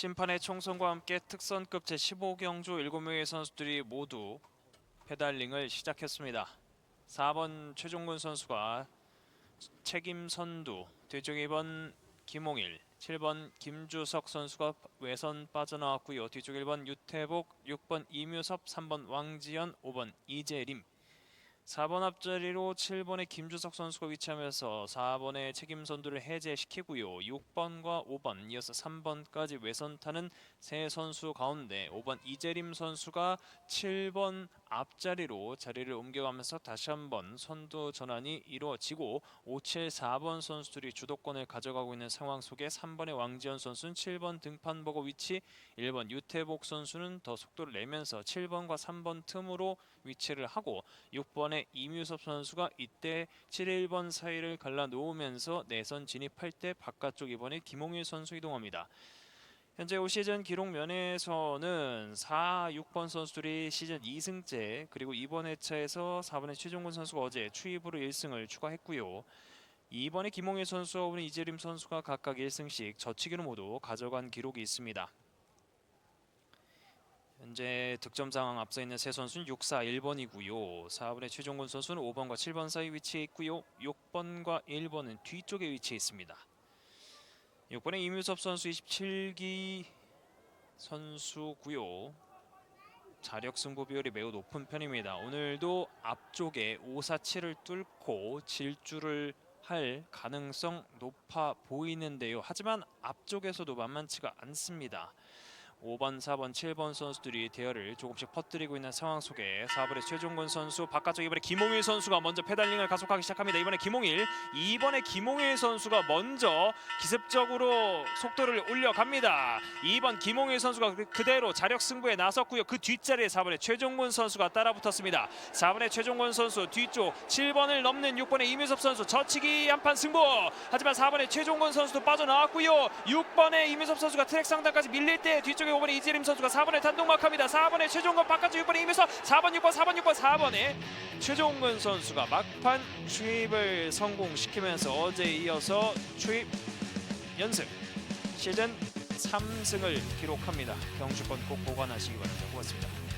심판의 총선과 함께 특선급 제15경주 7명의 선수들이 모두 페달링을 시작했습니다. 4번 최종근 선수가 책임 선두, 뒤쪽에 2번 김홍일, 7번 김주석 선수가 외선 빠져나왔고요. 뒤쪽 1번 유태복, 6번 이묘섭, 3번 왕지연, 5번 이재림. 4번 앞자리로 7번의 김주석 선수가 위치하면서 4번의 책임 선두를 해제시키고요. 6번과 5번 이어서 3번까지 외선 타는 세 선수 가운데 5번 이재림 선수가 7번 앞자리로 자리를 옮겨가면서 다시 한번 선두 전환이 이루어지고 5, 7, 4번 선수들이 주도권을 가져가고 있는 상황 속에 3번의 왕지현 선수는 7번 등판 보고 위치, 1번 유태복 선수는 더 속도를 내면서 7번과 3번 틈으로 위치를 하고 6번의 이뮤섭 선수가 이때 7, 1번 사이를 갈라 놓으면서 내선 진입할 때 바깥쪽 이번에 김홍일 선수 이동합니다. 현재 올 시즌 기록 면에서는 4, 6번 선수들이 시즌 2승째 그리고 이번 회차에서 4번의 최종근 선수가 어제 추입으로 1승을 추가했고요. 2번의 김홍일 선수와 오늘 이재림 선수가 각각 1승씩 저치기로 모두 가져간 기록이 있습니다. 현재 득점 상황 앞서 있는 세 선수는 6, 4, 1번이고요. 4번의 최종근 선수는 5번과 7번 사이 위치해 있고요. 6번과 1번은 뒤쪽에 위치해 있습니다. 6번의 이뮤섭 선수 27기 선수고요. 자력 승부 비율이 매우 높은 편입니다. 오늘도 앞쪽에 547을 뚫고 질주를 할 가능성 높아 보이는데요. 하지만 앞쪽에서도 만만치가 않습니다. 5번, 4번, 7번 선수들이 대열을 조금씩 퍼뜨리고 있는 상황 속에 4번의 최종근 선수 바깥쪽 이번에 김홍일 선수가 먼저 페달링을 가속하기 시작합니다. 이번에 김홍일, 2번의 김홍일 선수가 먼저 기습적으로 속도를 올려갑니다. 2번 김홍일 선수가 그- 그대로 자력 승부에 나섰고요. 그 뒷자리에 4번의 최종근 선수가 따라붙었습니다. 4번의 최종근 선수 뒤쪽 7번을 넘는 6번의 이민섭 선수 저치기 한판 승부. 하지만 4번의 최종근 선수도 빠져나왔고요. 6번의 이민섭 선수가 트랙 상단까지 밀릴 때 뒤쪽에 5번의 이재림 선수가 4번에 단독막합니다. 4번의 최종근 바깥쪽 6번의 이민섭 4번 6번 4번 6번 4번의 최종근 선수가 막판 추입을 성공시키면서 어제 이어서 추입 연승 시즌 3승을 기록합니다. 경주권 꼭 보관하시기 바랍니다. 고맙습니다.